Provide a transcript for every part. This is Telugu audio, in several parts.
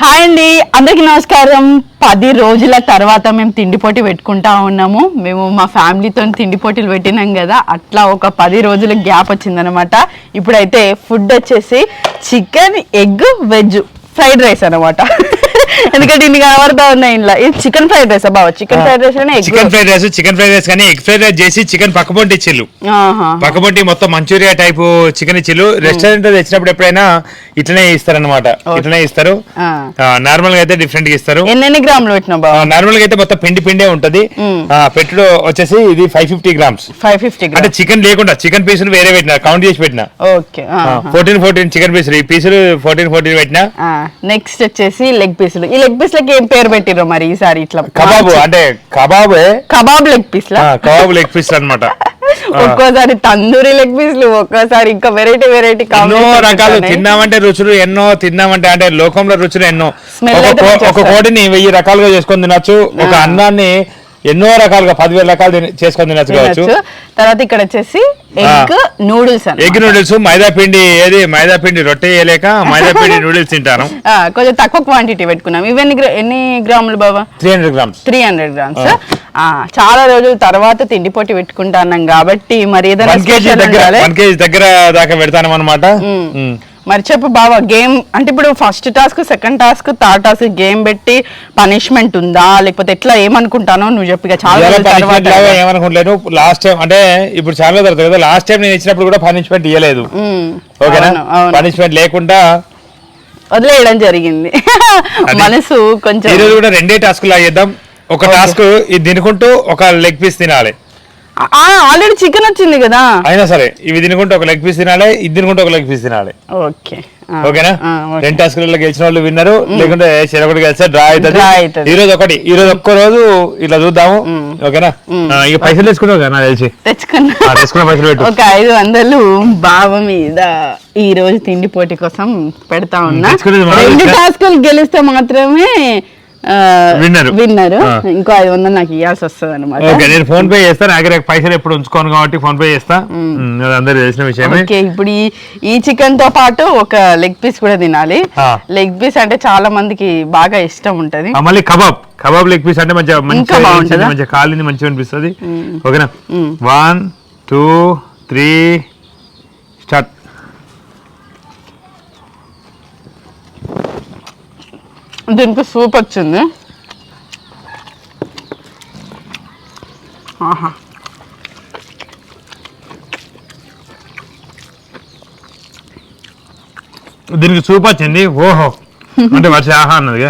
హాయ్ అండి అందరికి నమస్కారం. పది రోజుల తర్వాత మేము తిండి పోటీ పెట్టుకుంటా ఉన్నాము. మేము మా ఫ్యామిలీతో తిండి పోటీలు పెట్టినాం కదా అట్లా ఒక పది రోజుల గ్యాప్ వచ్చిందనమాట. ఇప్పుడైతే ఫుడ్ వచ్చేసి chicken egg veg fried rice అనమాట. ఎందుకంటే ఇన్ని కనబడతా ఉన్నాయి ఇంట్లో. ఇది చికెన్ ఫ్రైడ్ రైస్ బావ chicken fried rice chicken fried rice chicken fried rice కానీ ఎగ్ ఫ్రైడ్ రైస్ చేసి చికెన్ పక్కపొంటి ఇచ్చిల్లు పక్కపొంటి మొత్తం మంచూరియా టైపు చికెన్ ఇచ్చిల్లు రెస్టారెంట్ తెచ్చినప్పుడు ఎప్పుడైనా ఇట్లనే ఇస్తారన్నమాట. ఇట్లనే ఇస్తారు. నార్మల్గా అయితే డిఫరెంట్గా ఇస్తారు. ఎన్నెన్ని గ్రాములు పెట్టినావు బావ? నార్మల్గా అయితే మొత్తం పిండి పిండే ఉంటది. పెట్టుడు వచ్చేసి ఇది five fifty grams five fifty అంటే చికెన్ లేకుండా చికెన్ పీసులు వేరే పెట్టిన కౌంట్ చేసి పెట్టిన. ఓకే ఫోర్టీన్ ఫోర్టీన్ చికెన్ పీసులు ఈ పీసులు ఫోర్టీన్ ఫోర్టీన్ పెట్టిన. నెక్స్ట్ వచ్చేసి లెగ్ పీసులు. ఈ లెగ్ పీస్లకి ఏం పేరు పెట్టిర్రు మరి ఈసారి ఇట్లా? కబాబు అంటే కబాబే? కబాబ్ లెగ్ పీస్లా ఆ, కబాబు లెగ్ పీస్ అన్నమాట. ఒక్కోసారి తందూరి లెగ్ పీస్లు ఒక్కోసారి ఇంకా వెరైటీ వెరైటీ ఎన్నో రకాలు తిన్నామంటే రుచులు ఎన్నో తిన్నామంటే అంటే లోకంలో రుచులు ఎన్నో. ఒక. కోడిని వెయ్యి రకాలుగా చేసుకొని తినొచ్చు. ఒక అన్నాన్ని ఎన్నో రకాలుగా పదివేల రకాలు చేసుకొని తినొచ్చు కావచ్చు. తర్వాత ఇక్కడ వచ్చేసి egg noodles egg noodles maida పిండి ఏది? మైదా పిండి రొట్టె వేయలేక మైదా పిండి నూడిల్స్ తింటాను. కొంచెం తక్కువ క్వాంటిటీ పెట్టుకున్నాం. ఇవన్నీ ఎన్ని గ్రాములు బాబా? Three hundred grams. Three hundred grams. చాలా రోజుల తర్వాత తిండి పోటీ పెట్టుకుంటున్నాం కాబట్టి మరి ఏదైనా దగ్గర దాకా పెడతాను అనమాట మరి చెప్పు బావా గేమ్ అంటే ఇప్పుడు first task second task third task game పెట్టి పనిష్మెంట్ ఉందా? లేకపోతే ఎట్లా ఏమనుకుంటానో నువ్వు చెప్పు చాలా ఏమనుకుంటలేను లాస్ట్ టైం అంటే ఇప్పుడు చాలా తర్వాత కదా లాస్ట్ టైం నేను ఇచ్చినప్పుడు కూడా పనిష్మెంట్ ఇవ్వలేదు ఓకేనా. పనిష్మెంట్ లేకుండా వదిలేయడం జరిగింది. మనసు కొంచెం ఈ రోజు కూడా రెండే టాస్క్ లా చేద్దాం ఒక టాస్క్ ఇది తినుకుంటూ ఒక లెగ్ పీస్ తినాలి. ఆల్రెడీ చికెన్ వచ్చింది కదా. అయినా సరే ఇవి తినుకుంటూ ఒక లెగ్ పీస్ తినాలి ఇది తినుకుంటూ ఒక లెగ్ పీస్ తినాలి. ఓకే. ఓకేనా. రెండు టాస్క్లలో గెలిచిన వాళ్ళు విన్నరు లేకుంటే చెరొకటి గెలిస్తే డ్రా అవుతుంది. ఈ రోజు ఒకటి ఈ రోజు ఒక్క రోజు ఇట్లా చూద్దాము. ఓకేనా? ఇక పైసలు తీసుకున్నావు కదా తెలిసి. తెచ్చుకున్నా. తెచ్చుకున్న పైసలు పెట్టు. ఒక ఐదు వందలు బావ మీద ఈ రోజు తిండి పోటీ కోసం పెడతా ఉన్నా. రెండు. టాస్కులు గెలిస్తే మాత్రమే విన్నరు. ఆ. ఇంకో ఐదు వందలు నాకు ఇవ్వాల్సి వస్తుంది అనమాట ఓకే నేను ఫోన్ పే చేస్తాను నాకు పైసలు ఎప్పుడు ఉంచుకోను కాబట్టి ఫోన్ పే చేస్తా. అందరూ తెలిసిన విషయమే. ఓకే ఇప్పుడు ఈ ఈ చికెన్తో పాటు ఒక లెగ్ పీస్ కూడా తినాలి. లెగ్ పీస్ అంటే చాలా మందికి బాగా ఇష్టం ఉంటది. మళ్ళీ కబాబ్. కబాబ్ లెగ్ పీస్ అంటే మంచిగా మంచిగా బాగుంటుందా? మంచిగా కాలింది మంచిగా అనిపిస్తుంది. ఓకేనా? One two three start. దీనికి సూప్ వచ్చింది. ఆహా. దీనికి సూప్ వచ్చింది. ఓహో. అంటే వర్ష ఆహా అన్నది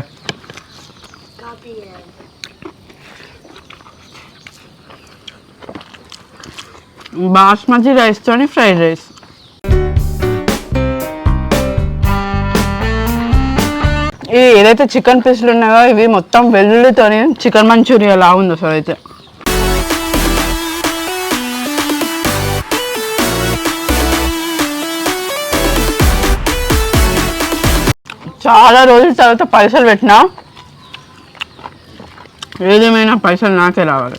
బాస్మతి రైస్ తోని ఫ్రైడ్ రైస్. ఈ ఏదైతే చికెన్ పీసులు ఉన్నాయో ఇవి మొత్తం వెల్లుల్లితోనే చికెన్ మంచూరియా లా ఉంది అసలు అయితే. చాలా రోజుల తర్వాత పైసలు పెట్టినా ఏదేమైనా పైసలు నాకే రావాలి.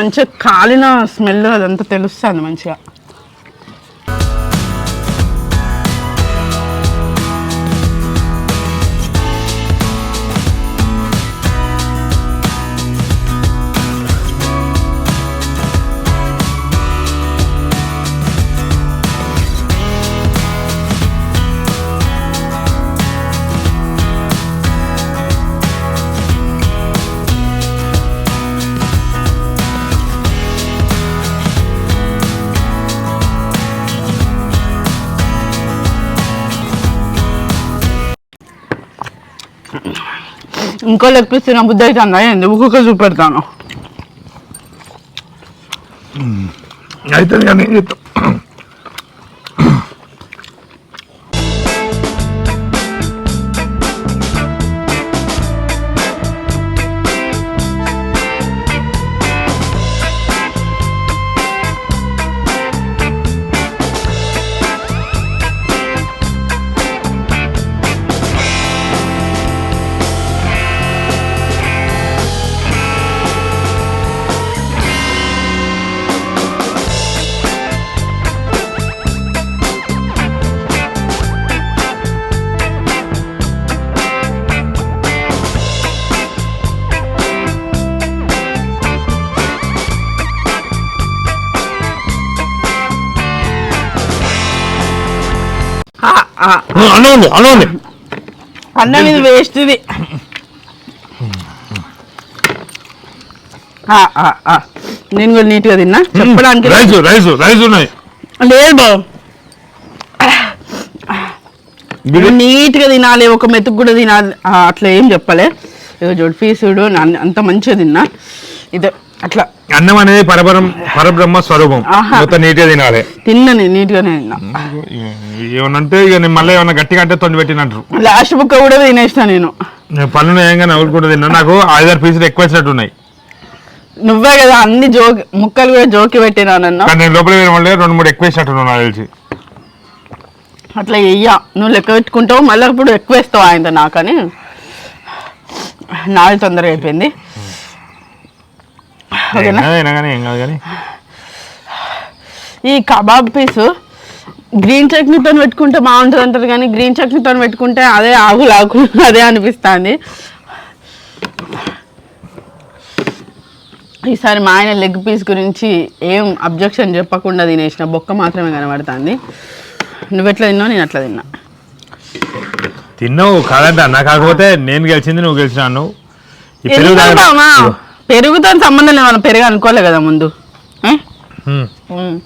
మంచిగా కాలిన స్మెల్ అదంతా తెలుస్తుంది మంచిగా. ఇంకో లెగ్ పీస్ తిన బుద్ధి అయితే అన్నా ఎందుకు కుక్క చూపెడతాను. అయితే కానీ అన్నం ఉంది అన్నం ఉంది. అన్నం ఇది వేస్ట్ ఇది. నేను కూడా నీట్గా తిన్నా. చెప్పడానికి రైస్ రైస్ రైస్ ఉన్నాయి. లేదు బాబు. నీట్గా తినాలి ఒక మెతుకు కూడా తినాలి. అట్లా ఏం చెప్పలే. ఇక జోడు పీసుడు అంత మంచిగా తిన్నా. ఇది. అట్లా. అన్నం అనేది పరబ్రహ్మ పరబ్రహ్మ స్వరూపం. మొత్తం నీట్గా తినాలి. తిన్నా నేను నీట్గానే తిన్నా. ఏమనంటే ఇక నేను మళ్ళీ ఏమన్నా గట్టిగా అంటే తొండి పెట్టినట్టు. లాస్ట్ బుక్క కూడా తినేసిన నేను. పనులు ఏంగా నవ్వులు కూడా తిన్నా. నాకు ఐదారు పీసులు ఎక్కువ వచ్చినట్టు ఉన్నాయి. నువ్వే కదా అన్ని జోకి ముక్కలు కూడా జోకి పెట్టినానన్నా కానీ నేను లోపల రెండు మూడు ఎక్కువ వేసినట్టు నాకు తెలిసి. అట్లా వెయ్యా నువ్వు లెక్క పెట్టుకుంటావు మళ్ళీ ఇప్పుడు ఎక్కువ వేస్తావు ఆయన నాకని? నాది తొందరగా అయిపోయింది ఓకేనా ఏం అయినా కానీ ఏం కాదు కానీ ఈ కబాబ్ పీసు గ్రీన్ చట్నీతో పెట్టుకుంటే బాగుంటుంది అంటారు కానీ గ్రీన్ చట్నీతో పెట్టుకుంటే అదే ఆకులు ఆకులు అదే అనిపిస్తుంది. ఈసారి మా ఆయన లెగ్ పీస్ గురించి ఏం అబ్జెక్షన్ చెప్పకుండా తినేసిన బొక్క మాత్రమే కనబడుతుంది. నువ్వు ఎట్లా తిన్నావు? నేను అట్లా తిన్నా. తిన్నావు కాదంట నా కాకపోతే నేను గెలిచింది నువ్వు గెలిచినా పెరుగుతో సంబంధం లేదు మనం పెరుగు అనుకోలే కదా ముందు. ఏ? హ్మ్. ఉమ్.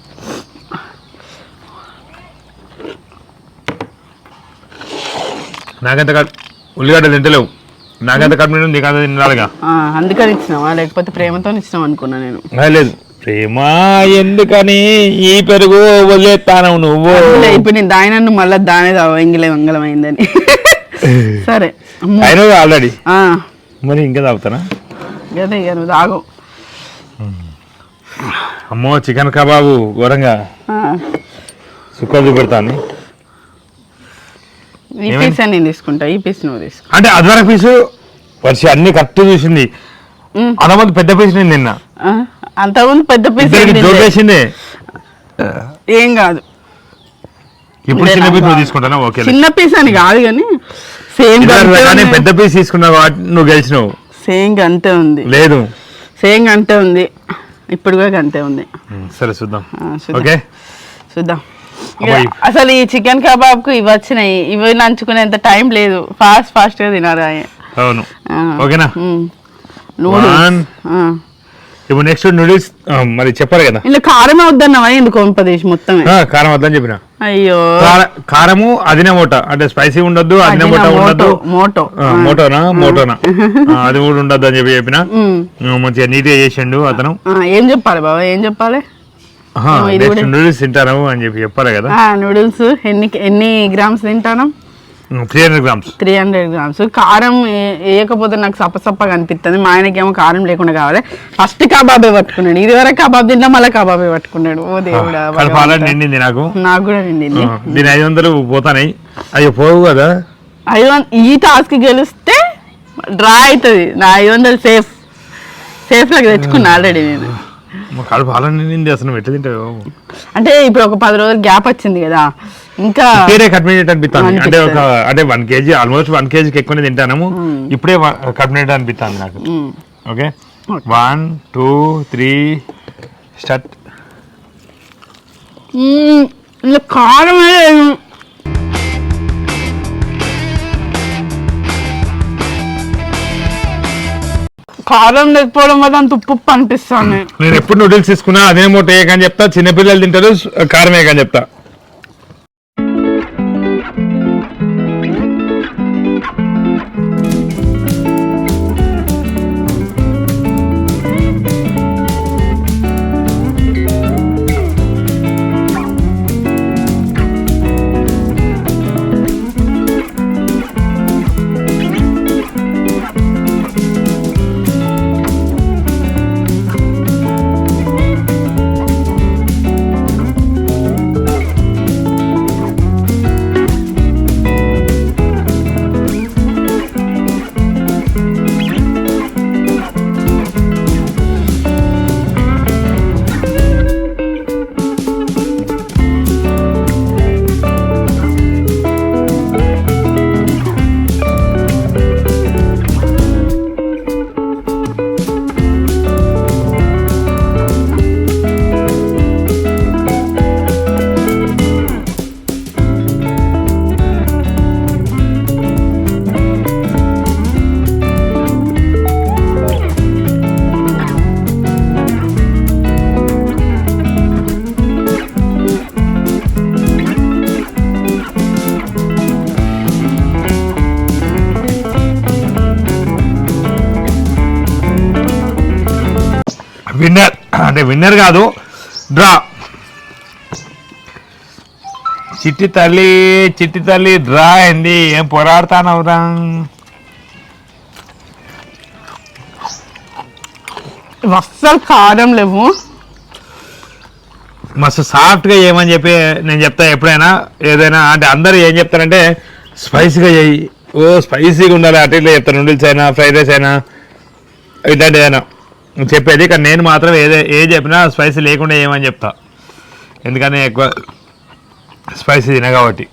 నాకంత కాదు ఉల్లిగడ్డలు తింటలేవు నాకంత కడుపు నీకంత తినాలిగా. ఆ, అందుకని ఇచ్చినావా? లేకపోతే ప్రేమతో ఇచ్చినావు అనుకున్నా నేను. లేదు. ప్రేమ ఎందుకని? ఈ పెరుగు వదిలేస్తాను నువ్వు. ఇప్పుడు నేను దాని మళ్ళీ దానే ఎంగిలే మంగళమైందని సరే. అమ్మో. అయినా ఆల్రెడీ. ఆ, మరి ఇంకా తాగుతానా? అదే ఇక నువ్వు తాగు. అమ్మో చికెన్ కబాబు ఘోరంగా సుక్కలు చూపెడతాను ఈ పీస్ నేను తీసుకుంటా ఈ పీస్ నువ్వు తీసుకో. అంటే అదివరకు పీసు వర్షి అన్ని కరెక్ట్ చూసింది. అంతమంది పెద్ద పీసు నేను నిన్న ఆ, అంతకుముందు పెద్ద పీస్ జోకేసింది ఏం కాదు. ఇప్పుడు చిన్న పీస్ నువ్వు తీసుకుంటానా? ఓకే చిన్న పీస్ అని కాదు కానీ సేమ్ పెద్ద పీస్ తీసుకున్నావు నువ్వు గెలిచినావు. సేమ్ అంతే ఉంది. లేదు. సేమ్ అంతే ఉంది. ఇప్పుడు కూడా అంతే ఉంది. సరే చూద్దాం. ఓకే? చూద్దాం. అసలు ఈ చికెన్ కబాబ్కు ఇవి వచ్చినాయి. ఇవి నంచుకునేంత టైం లేదు. ఫాస్ట్ ఫాస్ట్గా తినాలి అవి. అవును. ఓకేనా? ఉమ్. ఇప్పుడు నెక్స్ట్ నూడిల్స్ మరి చెప్పారు కదా. ఇందులో కారమే వద్దన్నావా? ఎందుకు వంపదేశ్ మొత్తమే? ఆ, కారం వద్దని చెప్పిన. అయ్యో. కార- కారము అదినే మోట. అంటే స్పైసీ ఉండొద్దు అదినే మోట ఉండొద్దు. మోటో. మోటోనా? మోటోనా? అది కూడా ఉండొద్దు అని చెప్పి చెప్పిన. మంచిగా నీట్గా చేసిండు అతను. ఏం చెప్పాలి బాబా? ఏం చెప్పాలి? నూడిల్స్ తింటాను అని చెప్పి చెప్పారు కదా. నూడిల్స్ ఎన్ని ఎన్ని గ్రామ్స్ తింటాను? Three hundred grams three hundred grams కారం వేయకపోతే నాకు సప్పసప్పగా అనిపిస్తుంది మా ఆయనకేమో కారం లేకుండా కావాలి. ఫస్ట్ కబాబే పట్టుకున్నాడు. ఇది వరకు కబాబ్ తిన్నా మళ్ళీ కబాబే పట్టుకున్నాడు. ఓ దేవుడా కలపాలని. నిండింది నాకు. నాకు కూడా నిండింది. దీని ఐదు వందలు పోతాయి అయ్యో పోవు కదా. ఐదు ఈ టాస్క్ గెలిస్తే డ్రా అవుతుంది. నా ఐదు వందలు సేఫ్. సేఫ్ లాగా తెచ్చుకున్నా ఆల్రెడీ నేను. కడుపు అలా నిండింది అసలు నువ్వు ఎట్లా తింటావు? అంటే ఇప్పుడు ఒక పది రోజులు గ్యాప్ వచ్చింది కదా ఇంకా పేరే కట్ మినిట్ అనిపిస్తుంది అంటే ఒక. అంటే వన్ కేజీ ఆల్మోస్ట్ వన్ కేజీకి ఎక్కువనే తింటాము ఇప్పుడే కట్ మినిట్ అనిపిస్తుంది నాకు. Okay? One two three start మ్, కారం లేకపోవడం వల్ల అంత ఉప్పు ఉప్పు అనిపిస్తాను నేను ఎప్పుడు నూడిల్స్ తీసుకున్నా అదే మూట వేయకని చెప్తా చిన్నపిల్లలు తింటారు కారం వేయకని చెప్తా. విన్నర్. అంటే విన్నర్ కాదు డ్రా. చిట్టి తల్లి చిట్టి తల్లి డ్రా అయింది. ఏం పోరాడతానవురా అస్సలు కారం లేవు. మస్తు సాఫ్ట్గా చేయమని చెప్పి నేను చెప్తా ఎప్పుడైనా ఏదైనా. అంటే అందరూ ఏం చెప్తారంటే స్పైసీగా చేయి. ఓ స్పైసీగా ఉండాలి అటు ఇట్లా చెప్తాను నూడిల్స్ అయినా ఫ్రైడ్ రైస్ అయినా ఇట్లాంటి ఏదైనా చెప్పేది కానీ నేను మాత్రం ఏదే ఏ చెప్పినా స్పైసీ లేకుండా చేయమని చెప్తా. ఎందుకని ఎక్కువ స్పైసీ తిన కాబట్టి.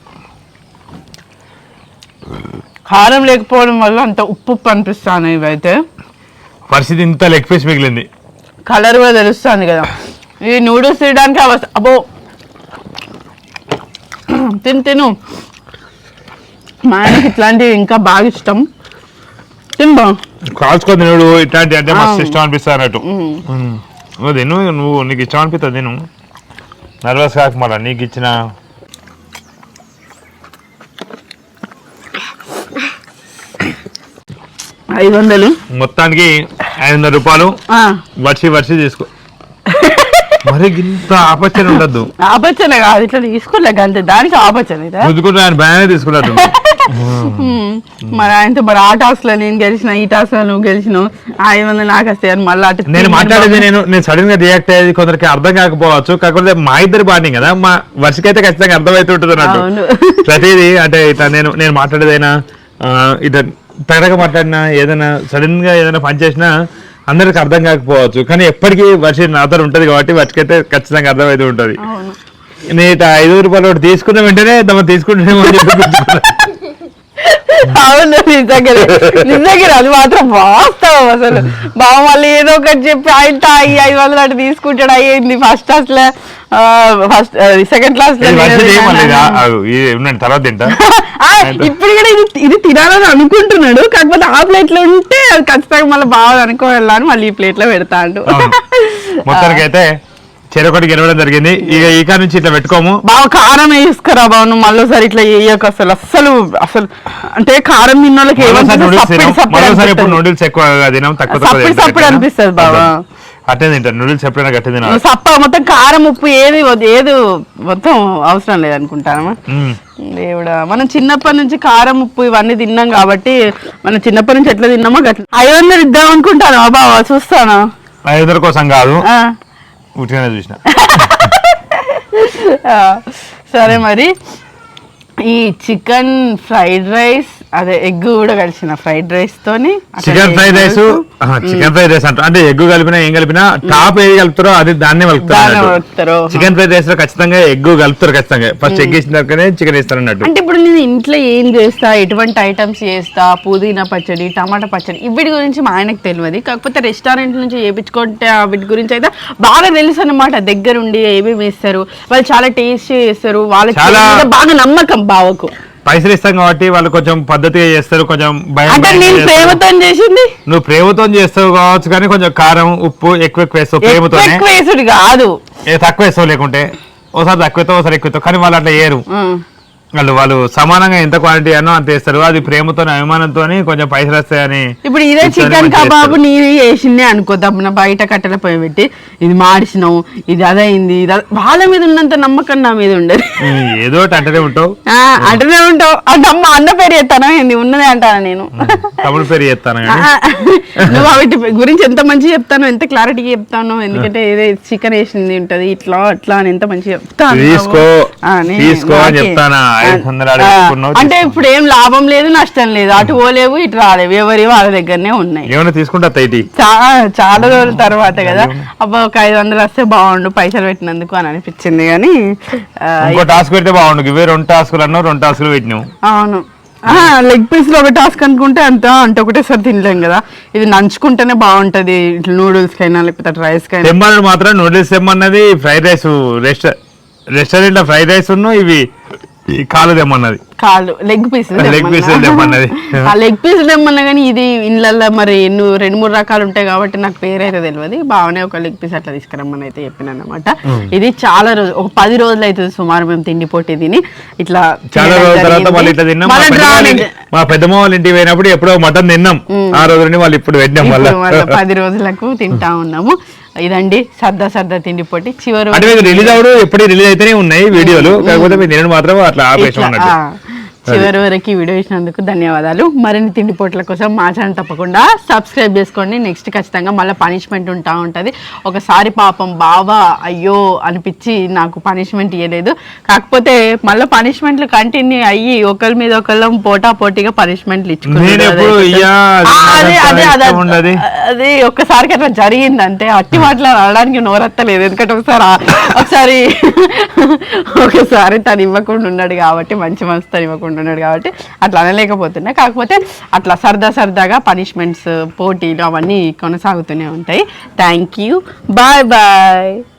కారం లేకపోవడం వల్ల అంత ఉప్పు ఉప్పు అనిపిస్తాను ఇవైతే. పరిస్థితి ఇంత లెగ్ పీస్ మిగిలింది. కలర్ కూడా తెలుస్తుంది కదా. ఈ నూడిల్స్ తినడానికి అవసరం అబ్బో. తిను తిను. మా ఆయనకి ఇట్లాంటివి ఇంకా బాగా ఇష్టం. తిను బా కాల్చుకొని తినుడు ఇట్లాంటి అంటే మస్తు. ఇష్టం అనిపిస్తుంది అన్నట్టు. నువ్వు తిను నువ్వు నీకు ఇష్టం అనిపిస్తుంది తిను. నర్వస్ కాక మళ్ళా నీకు ఇచ్చిన. ఐదు వందలు. మొత్తానికి ఐదు వందల రూపాయలు. వర్షి వర్షి తీసుకో. మరి ఇంత ఆపచ్చని ఉండద్దు. ఆపచ్చన కాదు ఇట్లా తీసుకోలేక అంతే దానికి ఆపచ్చన ఇదా? ముందుకుంటే ఆయన బ్యానే తీసుకున్నట్టు. మరి ఆయనతో మరి ఆ టాస్క్లో నేను గెలిచిన ఈ టాస్క్లో నువ్వు గెలిచినావు ఐదు వందలు నాకు వస్తాయి మళ్ళీ అటు నేను మాట్లాడేది నేను నేను సడన్గా రియాక్ట్ అయ్యేది కొందరికి అర్థం కాకపోవచ్చు కాకపోతే మా ఇద్దరి బాండింగ్ కదా మా వర్షకైతే ఖచ్చితంగా అర్థమైతే ఉంటుంది అన్నట్టు. ప్రతిదీ అంటే ఇట్లా నేను నేను మాట్లాడేదైనా ఇట్లా తగడగా మాట్లాడినా ఏదైనా సడన్గా ఏదైనా పని చేసినా అందరికి అర్థం కాకపోవచ్చు కానీ ఎప్పటికీ వర్ష నాతో ఉంటది కాబట్టి వర్షకైతే ఖచ్చితంగా అర్థమైతే ఉంటది నేను ఐదు రూపాయలు తీసుకున్న వెంటనే తమ గుర్తుకున్నా. అవును నిజంగా నిజంగా అది మాత్రం వాస్తవం అసలు. బావ మళ్ళీ ఏదో ఒకటి చెప్పి ఆయన ఈ ఐదు వందలు అటు తీసుకుంటాడు అయ్యింది ఫస్ట్ క్లాస్లో ఫస్ట్ సెకండ్ క్లాస్లో తర్వాత ఇప్పుడు కూడా ఇది ఇది తినాలని అనుకుంటున్నాడు కాకపోతే ఆ ప్లేట్లో ఉంటే అది ఖచ్చితంగా మళ్ళీ బాగా అనుకోవాలని మళ్ళీ ఈ ప్లేట్లో పెడతాడు. మొత్తానికైతే చెరొకటి గెలవడం జరిగింది. ఇక కాడ నుంచి ఇట్లా పెట్టుకోము. బావ కారం వేసుకురా బావ? నువ్వు మళ్ళీసారి ఇట్లా వేయకు అసలు. అసలు అసలు అంటే కారం తిన్న వాళ్ళకి మరోసారి ఇప్పుడు. నూడిల్స్ ఎక్కువ తినాం తక్కువ సప్పిడి అనిపిస్తుంది బావా. అట్టే తింటారు. నూడిల్స్ ఎప్పుడైనా గట్టి తినాలి. సప్ప మొత్తం కారం ఉప్పు ఏది ఏది మొత్తం అవసరం లేదనుకుంటానమ్మా మ్మ్. దేవుడా మనం చిన్నప్పటి నుంచి కారం ఉప్పు ఇవన్నీ తిన్నాం కాబట్టి మనం చిన్నప్పటి నుంచి ఎట్లా తిన్నామో గట్ల. ఐదు వందలు ఇద్దాం అనుకుంటాను బాబా చూస్తాను? ఐదు కోసం కాదు. ఉట్టిగానే చూసిన. సరే మరి. ఈ చికెన్ ఫ్రైడ్ రైస్ అదే ఎగ్ కూడా కలిసిన ఫ్రైడ్ రైస్ తోని chicken fried rice chicken fried rice అంట అంటే ఎగ్ కలిపినా ఏం కలిపినా టాప్ ఏది కలుపుతారో అది దాన్నే కలుపుతారు. చికెన్ ఫ్రైడ్ రైస్లో ఖచ్చితంగా ఎగ్ కలుపుతారు ఖచ్చితంగా. ఫస్ట్ ఎగ్ ఇచ్చిన తర్వాతనే చికెన్ ఇస్తారు అన్నట్టు. అంటే ఇప్పుడు నేను ఇంట్లో ఏం చేస్తా ఎటువంటి ఐటమ్స్ చేస్తా పుదీనా పచ్చడి టమాటా పచ్చడి వీటి గురించి మా ఆయనకు తెలియదు. కాకపోతే రెస్టారెంట్ నుంచి చేయించుకుంటే వీటి గురించి అయితే బాగా తెలుసు అనమాట దగ్గరుండి ఏమేమి వేస్తారు వాళ్ళు చాలా టేస్ట్ చేస్తారు వాళ్ళకి బాగా నమ్మకం బావకు. పైసలు ఇస్తాం కాబట్టి వాళ్ళు కొంచెం పద్ధతిగా చేస్తారు కొంచెం భయం అంటే చేస్తారు. ప్రేమతో చేసింది? నువ్వు ప్రేమతో చేస్తావు కావచ్చు కానీ కొంచెం కారం ఉప్పు ఎక్కువ ఎక్కువ వేస్తావు ఎక్కువ ఎక్కువ వేసుడు కాదు. తక్కువ వేస్తావు లేకుంటే. ఓసారి తక్కువతో ఒకసారి ఎక్కువతో కానీ వాళ్ళు అట్లా ఉం. వాళ్ళు వాళ్ళు సమానంగా ఎంత క్వాలిటీ అన్నో అంత వేస్తారు. అది ప్రేమతో అభిమానంతో కొంచెం పైసలు వస్తాయని ఇప్పుడు ఇదే చికెన్ కబాబు. నీరు వేసిందే అనుకో దబ్బున బయట కట్టెల పోయి పెట్టి ఇది మాడిసినావు ఇది అదైంది ఇది వాళ్ళ మీద ఉన్నంత నమ్మకం నా మీద ఉండదు. ఏదో అంటనే ఉంటావు. అంటూనే ఉంటావు. అంటే అమ్మ అన్న పేరు ఎత్తాను ఏంది? ఉన్నదే అంటాను నేను? తమిళ పేరు కానీ నువ్వు వాటి గురించి ఎంత మంచిగా చెప్తాను ఎంత క్లారిటీగా చెప్తాను ఎందుకంటే ఏదే చికెన్ వేసింది ఉంటది ఇట్లా అట్లా అని ఎంత మంచిగా చెప్తాను. తీసుకో తీసుకో అని. చెప్తానా? అంటే. ఇప్పుడు ఏం లాభం లేదు నష్టం లేదు. అటు పోలేవు ఇటు రాలేవు. ఎవరి వాళ్ళ దగ్గరనే ఉన్నాయి. ఏమైనా తీసుకుంటా చాలా చాలా రోజుల తర్వాత కదా. అబ్బా ఒక ఐదు వందలు వస్తే బాగుండు పైసలు పెట్టినందుకు అని అనిపించింది కానీ ఇంకో టాస్క్ పెడితే బాగుండు. ఇవే రెండు టాస్కులు అన్నావు రెండు టాస్కులు పెట్టినావు. అవును. లెగ్ పీస్లో ఒక టాస్క్ అనుకుంటే అంత అంటే ఒకటేసారి తినలేం కదా. ఇది నంచుకుంటేనే బాగుంటది. ఇట్లా నూడిల్స్ కైనా లేకపోతే రైస్ కైనా. తెమ్మన్నది మాత్రం నూడిల్స్ తెమ్మన్నది ఫ్రైడ్ రైస్ రెస్ట రెస్టారెంట్లో ఫ్రైడ్ రైస్ ఇవి ఈ కాలు తెమ్మన్నది. కాళ్ళు లెగ్ పీస్ piece తెమ్మన్నది. ఆ లెగ్ పీస్ తెమ్మన్నా కానీ ఇది ఇళ్ళల్లో మరి ఎన్నో రెండు మూడు రకాలు ఉంటాయి కాబట్టి నాకు పేరు అయితే తెలియదు బాగానే ఒక లెగ్ పీస్ అట్లా తీసుకురమ్మని అయితే చెప్పిన అనమాట ఇది చాలా రోజు ఒక పది రోజులు అవుతుంది సుమారు మేము తిండి పొట్టి తిని ఇట్లా చాలా రోజుల తర్వాత. మళ్ళీ ఇట్లా తిన్నాం. మా పెద్దమ్మ వాళ్ళ ఇంటికి పోయినప్పుడు ఎప్పుడో మటన్ తిన్నాం. ఆ రోజు నుండి వాళ్ళు ఇప్పుడు పెట్టినాం మళ్ళీ పది రోజులకు తింటా ఉన్నాము. ఇదండి సర్దా సర్దా తిండి పోటీ చివరి అంటే రిలీజ్ అవడు ఎప్పుడు రిలీజ్ అయితేనే ఉన్నాయి వీడియోలు. కాకపోతే మీరు నేను మాత్రం అట్లా ఆపేసాం చివరి వరకు ఈ వీడియో ఇచ్చినందుకు ధన్యవాదాలు. మరిన్ని తిండి పోట్ల కోసం మా ఛానల్ తప్పకుండా సబ్స్క్రైబ్ చేసుకోండి. నెక్స్ట్ ఖచ్చితంగా మళ్ళీ పనిష్మెంట్ ఉంటా ఉంటుంది. ఒకసారి పాపం బావా అయ్యో అనిపించి నాకు పనిష్మెంట్ ఇవ్వలేదు కాకపోతే మళ్ళీ పనిష్మెంట్లు కంటిన్యూ అయ్యి ఒకరి మీద ఒకళ్ళం పోటా పోటీగా పనిష్మెంట్లు ఇయ్యా, అది ఒక్కసారికి అట్లా జరిగింది అంతే అట్టి మాటలు రావడానికి నోరెత్తలేదు. ఎందుకంటే ఒకసారి ఒకసారి ఒకసారి తను ఇవ్వకుండా ఉన్నాడు కాబట్టి మంచి మనసు తను ఇవ్వకుండా ఉన్నాడు కాబట్టి అట్లా అనలేకపోతున్నా. కాకపోతే అట్లా సరదా సరదాగా పనిష్మెంట్స్ పోటీలు అవన్నీ కొనసాగుతూనే ఉంటాయి. Thank you bye bye